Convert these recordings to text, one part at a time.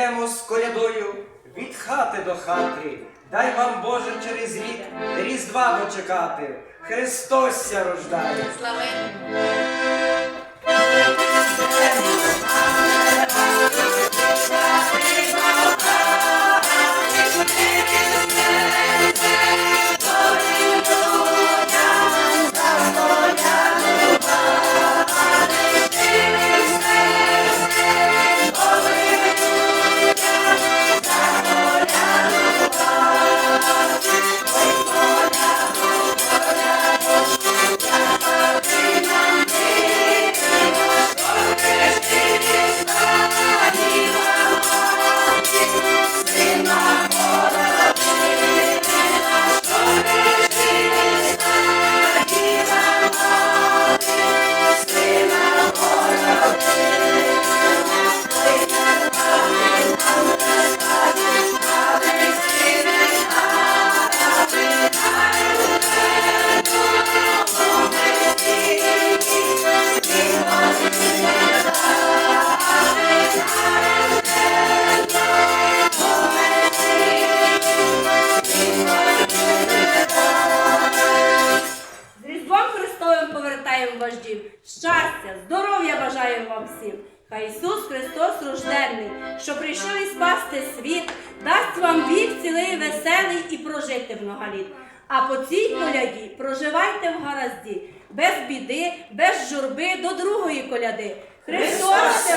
йдемо з колядою від хати до хати. Дай вам, Боже, через рік різдва дочекати. Христосся рождає. Слави! Е, Ваш дім. Щастя, здоров'я бажаємо вам всім. Хай Ісус Христос рожденний, що прийшов і спасти світ, дасть вам вік цілий веселий і прожити много літ. А по цій коляді проживайте в гаразді, без біди, без журби до другої коляди. Христос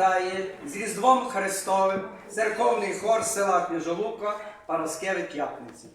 вітає з Різдвом Христовим церковний хор села Княжолука Параскеви Япниці.